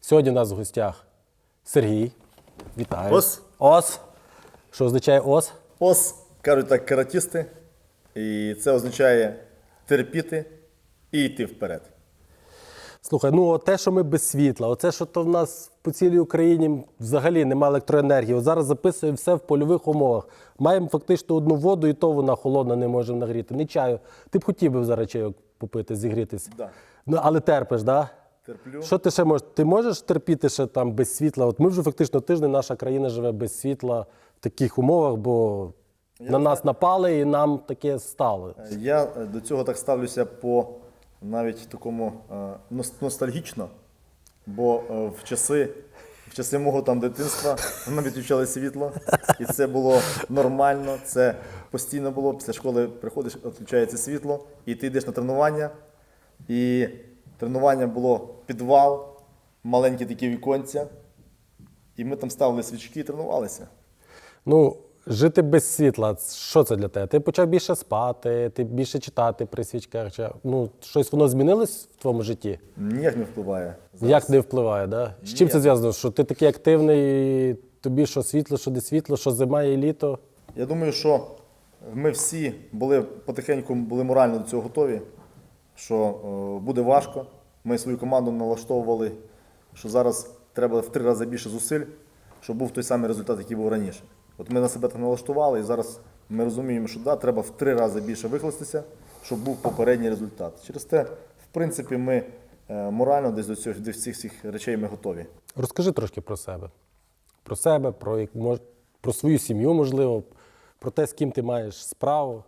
Сьогодні у нас в гостях Сергій. Вітаю. Ос. Ос. Що означає ос? Ос, кажуть так, каратісти, і це означає терпіти і йти вперед. Слухай, ну те, що ми без світла, оце, що то в нас по цілій Україні взагалі немає електроенергії. От зараз записуємо все в польових умовах. Маємо фактично одну воду, і то вона холодна, не можемо нагріти. Не чаю. Ти б хотів би зараз чайок попити, зігрітися. Да. Ну, але терпиш, так? Да? Терплю. Що ти ще можеш? Ти можеш терпіти ще там без світла? От ми вже фактично тиждень, наша країна живе без світла в таких умовах, бо на нас напали і нам таке стало. Я е, до цього так ставлюся по навіть такому е, ностальгічно, бо е, в часи, в часи мого там дитинства нам відключали світло, і це було нормально. Це постійно було. Після школи приходиш, відключається світло, і ти йдеш на тренування. І тренування було підвал, маленькі такі віконця. І ми там ставили свічки і тренувалися. Ну, жити без світла, що це для тебе? Ти почав більше спати, ти більше читати при свічках. Чи, ну, щось воно змінилось в твоєму житті? Ніяк не впливає. Як не впливає, да? З чим це зв'язано? Що ти такий активний, і тобі що світло, що не світло, що зима і літо? Я думаю, що ми всі були потихеньку були морально до цього готові, що е, буде важко. Ми свою команду налаштовували, що зараз треба в три рази більше зусиль, щоб був той самий результат, який був раніше. От ми на себе так налаштували, і зараз ми розуміємо, що да, треба в три рази більше викластися, щоб був попередній результат. Через те, в принципі, ми е, морально десь до цього до всіх цих речей ми готові. Розкажи трошки про себе. Про себе, про, про свою сім'ю, можливо, про те, з ким ти маєш справу.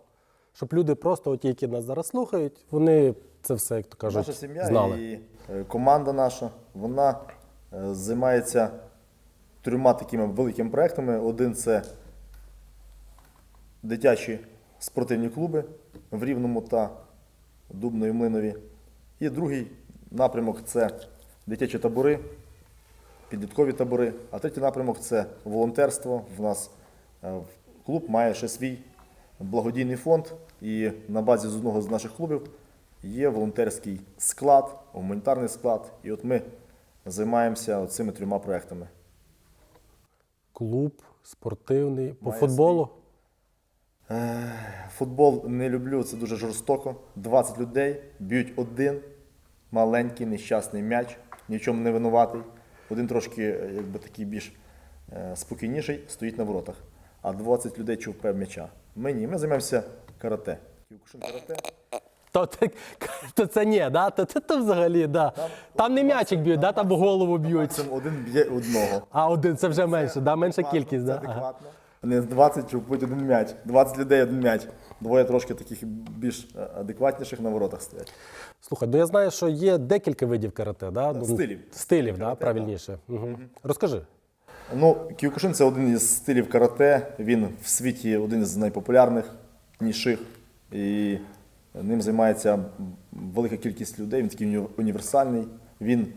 Щоб люди просто, от ті, які нас зараз слухають, вони це все, як то кажуть, Наша сім'я знали. і е, команда наша, вона е, займається трьома такими великими проектами. Один це дитячі спортивні клуби в Рівному та Дубно і Млинові. І другий напрямок це дитячі табори, підліткові табори. А третій напрямок це волонтерство. В нас е, клуб має ще свій благодійний фонд, і на базі з одного з наших клубів є волонтерський склад, гуманітарний склад. І от ми займаємося цими трьома проектами. Клуб спортивний по Має футболу. Футбол не люблю, це дуже жорстоко. 20 людей б'ють один маленький нещасний м'яч, ні в чому не винуватий. Один трошки е, якби такий більш е, спокійніший, стоїть на воротах. А 20 людей чувпе м'яча. Ми ні, ми займаємося карате. Кіокушин карате. То, то, то це ні, да? то, то, то взагалі, да. Там, не м'ячик б'ють, да? там в голову б'ють. Максимум один б'є одного. А один це вже менше, да? менша Адекватно, кількість. це Да? Ага. адекватно. Не 20 чупить один м'яч. 20 людей один м'яч. Двоє трошки таких більш е, адекватніших на воротах стоять. Слухай, ну я знаю, що є декілька видів карате, да? Ну, стилів. Стилів, да? правильніше. Угу. Розкажи. Ну, Кіокушин це один із стилів карате. Він в світі один із найпопулярніших. І ним займається велика кількість людей. Він такий універсальний. Він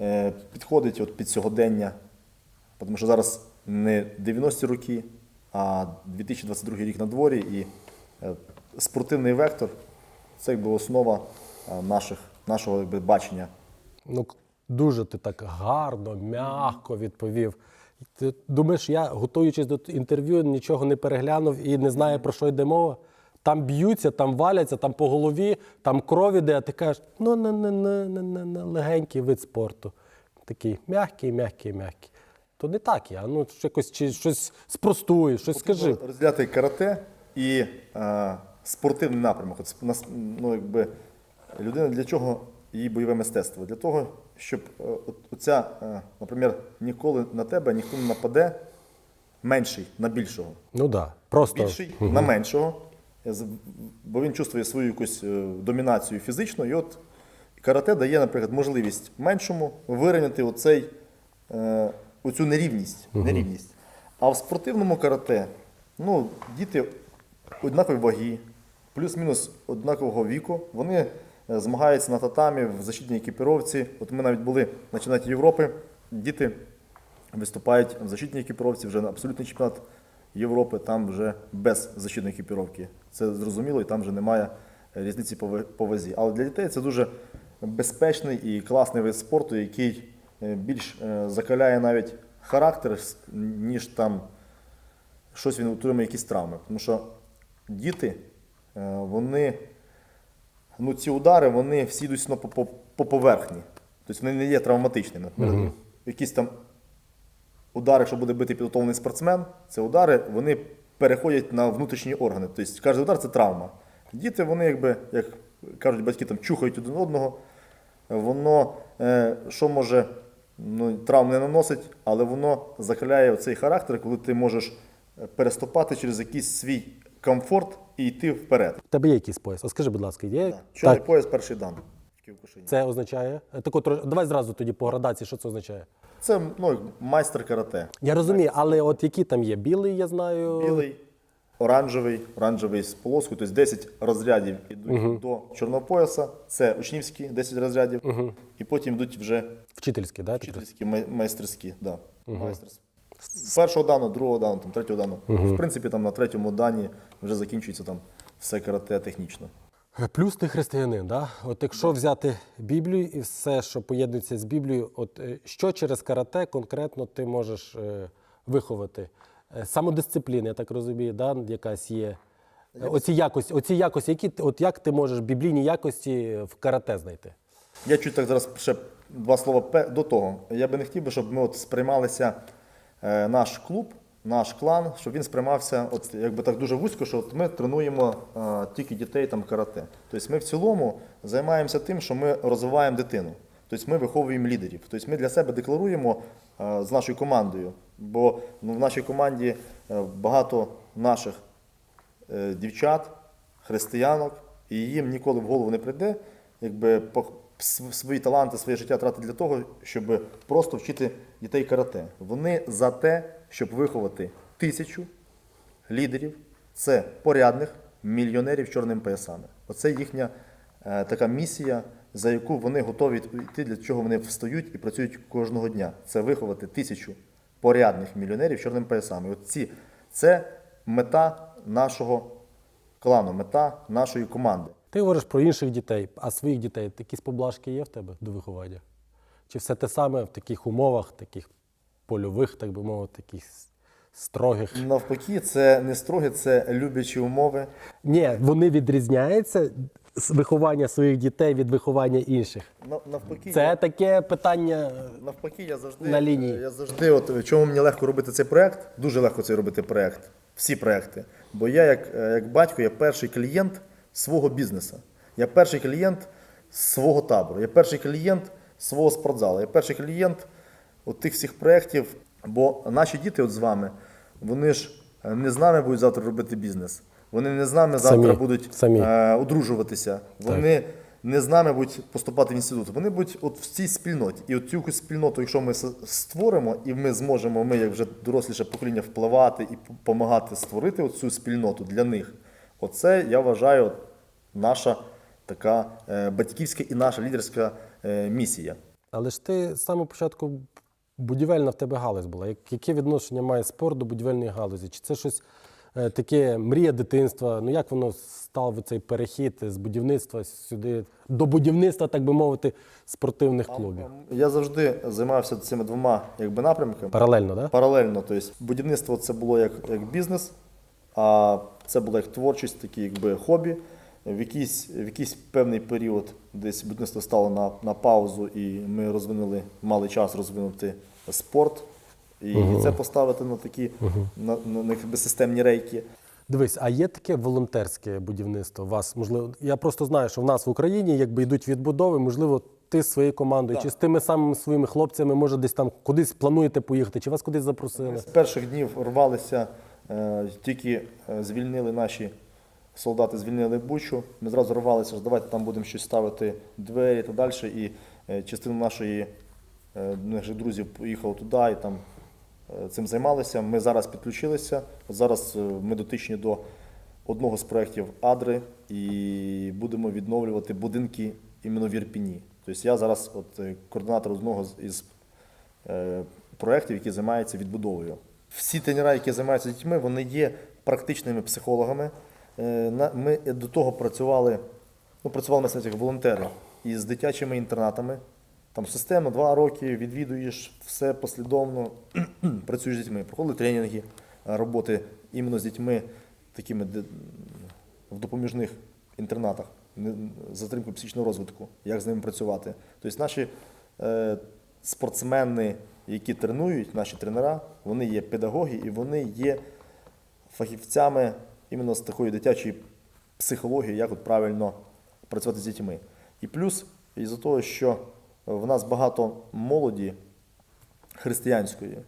е, підходить от під сьогодення, тому що зараз не 90-ті роки, а 2022 рік на дворі. І е, спортивний вектор це якби основа е, наших, нашого якби, бачення. Ну, дуже ти так гарно, м'яко відповів. Ти думаєш, я, готуючись до інтерв'ю, нічого не переглянув і не знаю, про що йде мова. Там б'ються, там валяться, там по голові, там кров іде, а ти кажеш, ну не, не, не, не, не, не легенький вид спорту. Такий м'який, м'який, м'який. То не так я. Ну, якось чи щось спростуй, щось скажи. Розділяти карате і е, спортивний напрямок. От, ну, якби, людина для чого її бойове мистецтво? Для того, щоб е, оця, е, наприклад, ніколи на тебе ніхто не нападе менший на більшого. Ну так, да. просто. Більший на меншого, бо він чувствує свою якусь е, домінацію фізичну. І от карате дає, наприклад, можливість меншому вирівняти оцей, оцю нерівність, нерівність. А в спортивному карате ну, діти однакові ваги, плюс-мінус однакового віку. Вони змагаються на татамі в защитній екіпіровці. От ми навіть були на чемпіонаті Європи. Діти виступають в защитній екіпіровці, вже на абсолютний чемпіонат Європи, там вже без защитної екіпіровки. Це зрозуміло, і там вже немає різниці по вазі. Але для дітей це дуже безпечний і класний вид спорту, який е, більш е, закаляє навіть характер, ніж там щось він отримує якісь травми. Тому що діти, е, вони, ну, ці удари, вони всі йдуть ну, по, по, по поверхні. Тобто вони не є травматичними. Якісь там удари, якщо буде бити підготовлений спортсмен, це удари, вони переходять на внутрішні органи. Тобто кожен удар це травма. Діти, вони, якби, як кажуть батьки, там чухають один одного. Воно е, що може, ну, травм не наносить, але воно закаляє цей характер, коли ти можеш переступати через якийсь свій комфорт і йти вперед. В тебе є якийсь пояс? От скажи, будь ласка, є? Чорний Так, пояс перший дан в це означає. Тако, тро- давай зразу тоді по градації, що це означає. Це ну, майстер карате. Я розумію, але от які там є? Білий, я знаю. Білий, оранжевий, оранжевий з полоскою, тобто 10 розрядів йдуть до чорного пояса. Це учнівські 10 розрядів, і потім йдуть вже Вчительський, да? вчительські май- майстерські. Да, майстерські. З першого дану, другого дану, там, третього дану. В принципі, там на третьому дані вже закінчується там все карате технічно. Е, Плюс ти християнин, да? От якщо взяти Біблію і все, що поєднується з Біблією, от е, що через карате конкретно ти можеш е, виховати? Е, Самодисципліна, я так розумію, да? якась є. Оці якості, оці якості, які от як ти можеш біблійні якості в карате знайти? Я чуть так зараз ще два слова до того. Я би не хотів би, щоб ми от сприймалися наш клуб, наш клан, щоб він сприймався от якби так дуже вузько, що от ми тренуємо е, тільки дітей там карате. Тобто ми в цілому займаємося тим, що ми розвиваємо дитину. Тобто ми виховуємо лідерів. Тобто ми для себе декларуємо е, з нашою командою, бо ну, в нашій команді е, багато наших е, дівчат, християнок, і їм ніколи в голову не прийде, якби свої таланти, своє життя тратити для того, щоб просто вчити дітей карате. Вони за те, щоб виховати тисячу лідерів, це порядних мільйонерів з чорними поясами. Оце їхня е, така місія, за яку вони готові йти, для чого вони встають і працюють кожного дня. Це виховати тисячу порядних мільйонерів з чорними поясами. От ці, це мета нашого клану, мета нашої команди. Ти говориш про інших дітей, а своїх дітей якісь поблажки є в тебе до виховання? Чи все те саме в таких умовах, таких польових, так би мовити, таких строгих? Навпаки, це не строгі, це люблячі умови. Ні, вони відрізняються з виховання своїх дітей від виховання інших. Нав- Навпаки, Це таке питання. Навпаки, я завжди На лінії. Я завжди, от чому мені легко робити цей проект, дуже легко цей робити проект, всі проекти. Бо я, як, е, як батько, я перший клієнт свого бізнесу. Я перший клієнт свого табору, я перший клієнт свого спортзалу, я перший клієнт от тих всіх проєктів. Бо наші діти от з вами, вони ж е, не з нами будуть завтра робити бізнес. Вони не з нами завтра Самі. будуть Самі. е, одружуватися. Вони не з нами будуть поступати в інститут. Вони будуть от в цій спільноті. І от цю спільноту, якщо ми створимо, і ми зможемо, ми як вже доросліше покоління, впливати і допомагати створити цю спільноту для них. Оце я вважаю наша така е, батьківська і наша лідерська е, місія. Але ж ти з самого початку будівельна в тебе галузь була. Яке відношення має спорт до будівельної галузі? Чи це щось е, таке мрія дитинства? Ну як воно став цей перехід з будівництва сюди до будівництва, так би мовити, спортивних клубів? Я завжди займався цими двома якби, напрямками. Паралельно, так? Да? Паралельно, тобто будівництво це було як, як бізнес, а це була як творчість, такі якби хобі. В якийсь, в якийсь певний період десь будівництво стало на, на паузу, і ми розвинули, мали час розвинути спорт і, і це поставити на такі на, на, на якби системні рейки. Дивись, а є таке волонтерське будівництво? У вас можливо, я просто знаю, що в нас в Україні якби йдуть відбудови, можливо, ти з своєю командою чи з тими самими своїми хлопцями, може, десь там кудись плануєте поїхати, чи вас кудись запросили? З перших днів рвалися, тільки е, звільнили наші солдати, звільнили Бучу. Ми зразу рвалися, що давайте там будемо щось ставити двері та далі. І е, частина нашої е, наших друзів поїхала туди і там е, цим займалися. Ми зараз підключилися. Зараз е, ми дотичні до одного з проєктів Адри і будемо відновлювати будинки іменно в Ірпіні. Тобто я зараз от, е, координатор одного із е, проєктів, які займаються відбудовою. Всі тренера, які займаються дітьми, вони є практичними психологами. Е, Ми до того працювали, ну, працювали ми як волонтери із дитячими інтернатами, Там системно два роки відвідуєш все послідовно, працюєш з дітьми, проходили тренінги, е, роботи іменно з дітьми, такими в допоміжних інтернатах, не- з психічного розвитку, як з ними працювати. Тобто наші е, спортсмени, які тренують, наші тренера, вони є педагоги і вони є фахівцями іменно з такої дитячої психології, як от правильно працювати з дітьми. І плюс, із-за того, що в нас багато молоді християнської,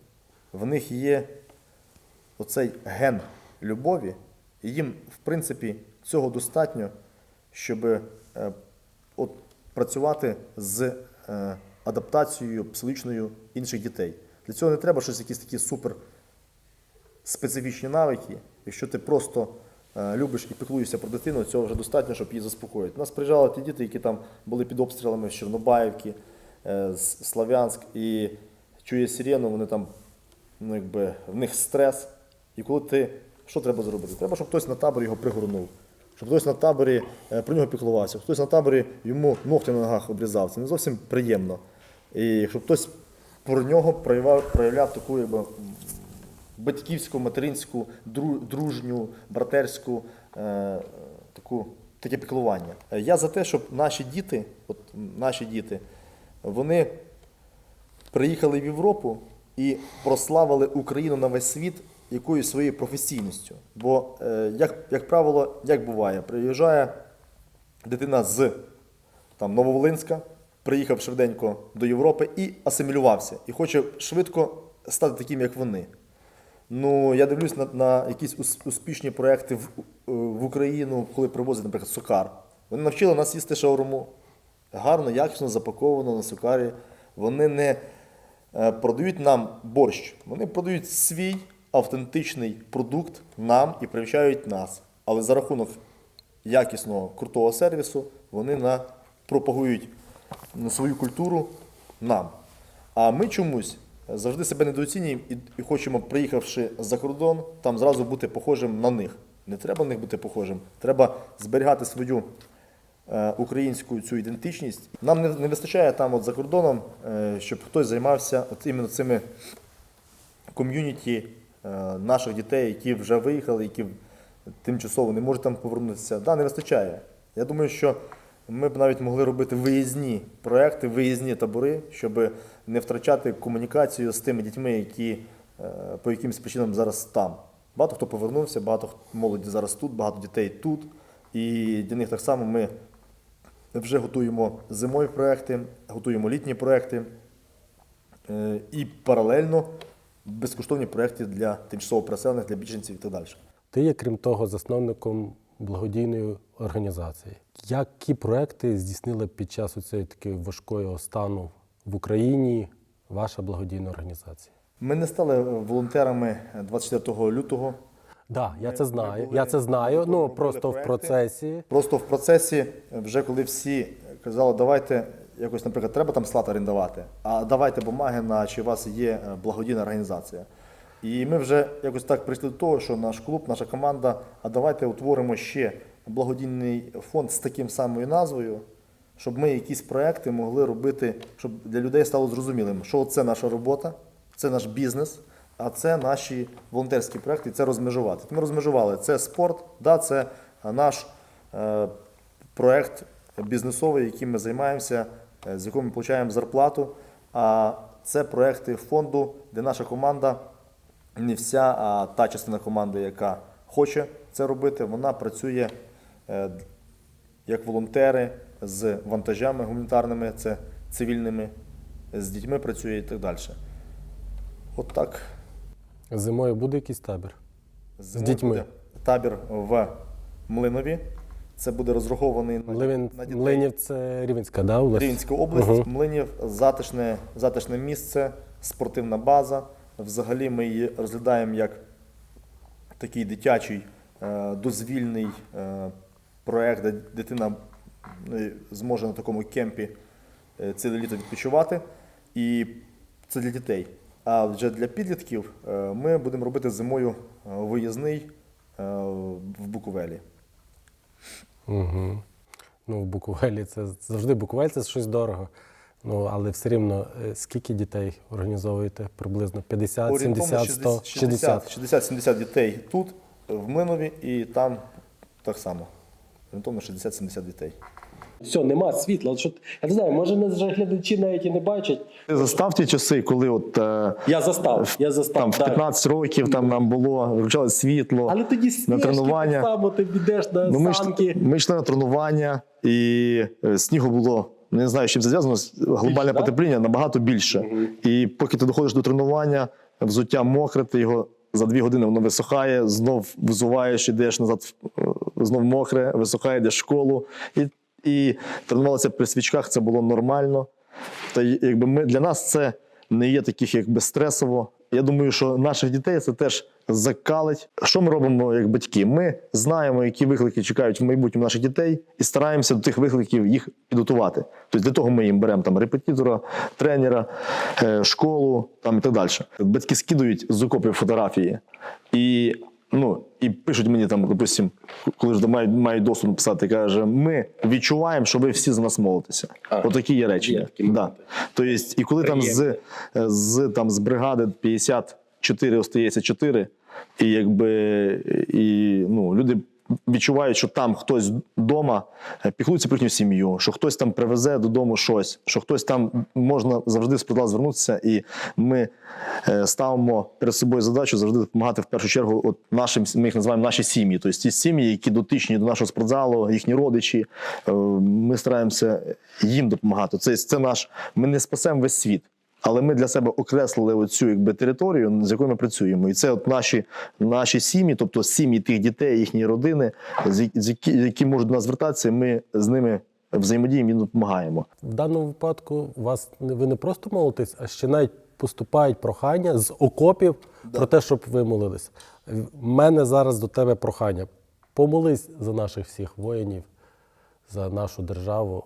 в них є оцей ген любові, і їм, в принципі, цього достатньо, щоб е, от, працювати з е, адаптацією психологічною інших дітей. Для цього не треба щось якісь такі супер специфічні навики. Якщо ти просто е, любиш і піклуєшся про дитину, цього вже достатньо, щоб її заспокоїти. У нас приїжджали ті діти, які там були під обстрілами з Чорнобаївки, е, з Слав'янськ, і чує сирену, вони там, ну якби в них стрес. І коли ти що треба зробити? Треба, щоб хтось на таборі його пригорнув. Щоб хтось на таборі е, про нього піклувався, хтось на таборі йому ногті на ногах обрізав. Це не зовсім приємно. І щоб хтось про нього проявляв, проявляв таку якби, батьківську, материнську, дружню, братерську е, таку, таке піклування. Е, Я за те, щоб наші діти, от наші діти, вони приїхали в Європу і прославили Україну на весь світ якоюсь своєю професійністю. Бо, е, як, як правило, як буває, приїжджає дитина з там, Нововолинська, приїхав швиденько до Європи і асимілювався, і хоче швидко стати таким, як вони. Ну, я дивлюсь на, на якісь успішні проекти в, в Україну, коли привозять, наприклад, сукар. Вони навчили нас їсти шаурму. Гарно, якісно запаковано на сукарі. Вони не е, продають нам борщ, вони продають свій автентичний продукт нам і привчають нас. Але за рахунок якісного крутого сервісу вони на, пропагують свою культуру нам. А ми чомусь завжди себе недооцінюємо і, хочемо, приїхавши за кордон, там зразу бути похожим на них. Не треба на них бути похожим. Треба зберігати свою е, українську цю ідентичність. Нам не, не вистачає там от за кордоном, е, щоб хтось займався от іменно цими ком'юніті е, наших дітей, які вже виїхали, які тимчасово не можуть там повернутися. Да, не вистачає. Я думаю, що ми б навіть могли робити виїзні проекти, виїзні табори, щоб не втрачати комунікацію з тими дітьми, які е, по якимось причинам зараз там. Багато хто повернувся, багато молоді зараз тут, багато дітей тут. І для них так само ми вже готуємо зимові проекти, готуємо літні проекти. Е, і паралельно безкоштовні проекти для тимчасово переселених, для біженців і так далі. Ти є, крім того, засновником благодійної організації. Які проекти здійснила під час цієї такої важкого стану в Україні ваша благодійна організація? Ми не стали волонтерами 24 лютого. Так, да, я це знаю. були- я це знаю. Ну просто в процесі. Просто в процесі, вже коли всі казали, давайте якось, наприклад, треба там склад орендувати, а давайте бумаги на чи у вас є е, благодійна організація. І ми вже якось так прийшли до того, що наш клуб, наша команда, а давайте утворимо ще благодійний фонд з таким самою назвою, щоб ми якісь проекти могли робити, щоб для людей стало зрозумілим, що це наша робота, це наш бізнес, а це наші волонтерські проекти, це розмежувати. Ми розмежували це спорт, да, це наш е, проект бізнесовий, яким ми займаємося, е, з яким ми отримуємо зарплату. А це проекти фонду, де наша команда, не вся, а та частина команди, яка хоче це робити, вона працює е, як волонтери з вантажами гуманітарними, це цивільними, з дітьми працює і так далі. От так. Зимою буде якийсь табір. Зимою дітьми. буде Табір в Млинові. Це буде розрахований на, на дітей. Млинів це Рівенська, да, область? Рівненська область, Мгм. Млинів, затишне, затишне місце, спортивна база. Взагалі ми її розглядаємо як такий дитячий е, дозвільний е, проект, де дитина е, зможе на такому кемпі ціле літо відпочивати. І це для дітей. А вже для підлітків ми будемо робити зимою виїзний в Буковелі. Угу. Ну, в Буковелі це завжди Буковель це щось дорого. Ну, але все рівно, е, скільки дітей організовуєте? Приблизно 50, Орієнтовно 70, 100, 60. 60-70 дітей тут, в Млинові, і там так само. Орієнтовно 60-70 дітей. Все, нема світла. Що... Я не знаю, може нас вже глядачі навіть і не бачать. Ти застав ті часи, коли от е, Я застав, я застав. там в так. 15 років там нам було вручали світло Але тоді на сніжки тренування. так само, ти підеш на Ну, ми, санки. ж, ми йшли на тренування, і е, снігу було. Не знаю, чим це зв'язано. Глобальне потепління набагато більше. І поки ти доходиш до тренування, взуття мокре, ти його за дві години воно висохає, знов взуваєш, ідеш назад, е, знов мокре, висохає, йдеш в школу. І, і тренувалися при свічках, це було нормально. Та якби ми для нас це не є таких якби стресово. Я думаю, що наших дітей це теж закалить. Що ми робимо як батьки? Ми знаємо, які виклики чекають в майбутньому наших дітей, і стараємося до тих викликів їх підготувати. Тобто для того ми їм беремо там репетитора, тренера, е, школу там і так далі. Батьки скидують з окопів фотографії і. Ну і пишуть мені там, допустим, коли ж мають, мають досвід написати, каже: ми відчуваємо, що ви всі за нас молитеся. Отакі є речі. є такі да. Тобто, і коли там з, з, там з бригади 54 остається 4, і якби і, ну, люди відчувають, що там хтось вдома піклується про їхню сім'ю, що хтось там привезе додому щось, що хтось там можна завжди з продала звернутися, і ми е, ставимо перед собою задачу завжди допомагати в першу чергу от нашим, ми їх називаємо наші сім'ї. Тобто ті сім'ї, які дотичні до нашого спортзалу, їхні родичі. е, Ми стараємося їм допомагати. Це, це наш. Ми не спасемо весь світ. Але ми для себе окреслили оцю якби територію, з якою ми працюємо. І це от наші, наші сім'ї, тобто сім'ї тих дітей, їхні родини, з з які, які можуть до нас звертатися, ми з ними взаємодіємо і допомагаємо. В даному випадку вас ви не просто молитесь, а ще навіть поступають прохання з окопів про те, щоб ви молились. В мене зараз до тебе прохання. Помолись за наших всіх воїнів, за нашу державу.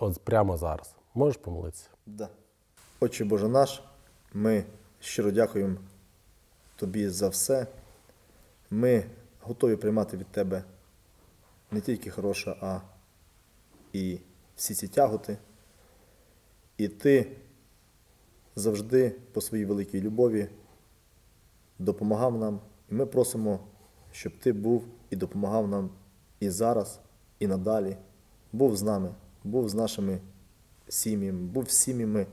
От прямо зараз. Можеш помолитися? Да. Отче Боже наш, ми щиро дякуємо Тобі за все. Ми готові приймати від Тебе не тільки хороше, а і всі ці тяготи. І Ти завжди по своїй великій любові допомагав нам. І ми просимо, щоб Ти був і допомагав нам і зараз, і надалі. Був з нами, був з нашими сім'ями, був з сім'ями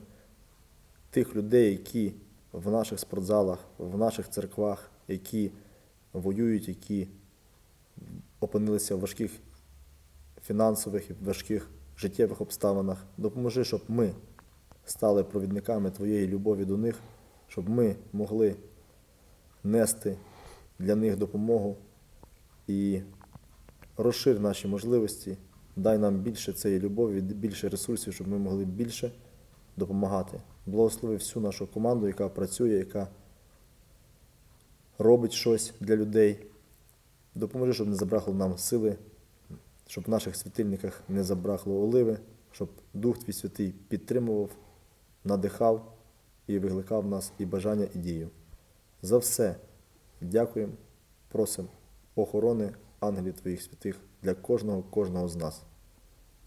тих людей, які в наших спортзалах, в наших церквах, які воюють, які опинилися в важких фінансових і важких життєвих обставинах. Допоможи, щоб ми стали провідниками Твоєї любові до них, щоб ми могли нести для них допомогу і розшир наші можливості, дай нам більше цієї любові, більше ресурсів, щоб ми могли більше допомагати. Благослови всю нашу команду, яка працює, яка робить щось для людей. Допоможи, щоб не забрахло нам сили, щоб в наших світильниках не забрахло оливи, щоб Дух Твій Святий підтримував, надихав і викликав нас і бажання, і дію. За все дякуємо, просимо охорони ангелів Твоїх святих для кожного, кожного з нас.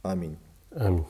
Амінь. Амінь.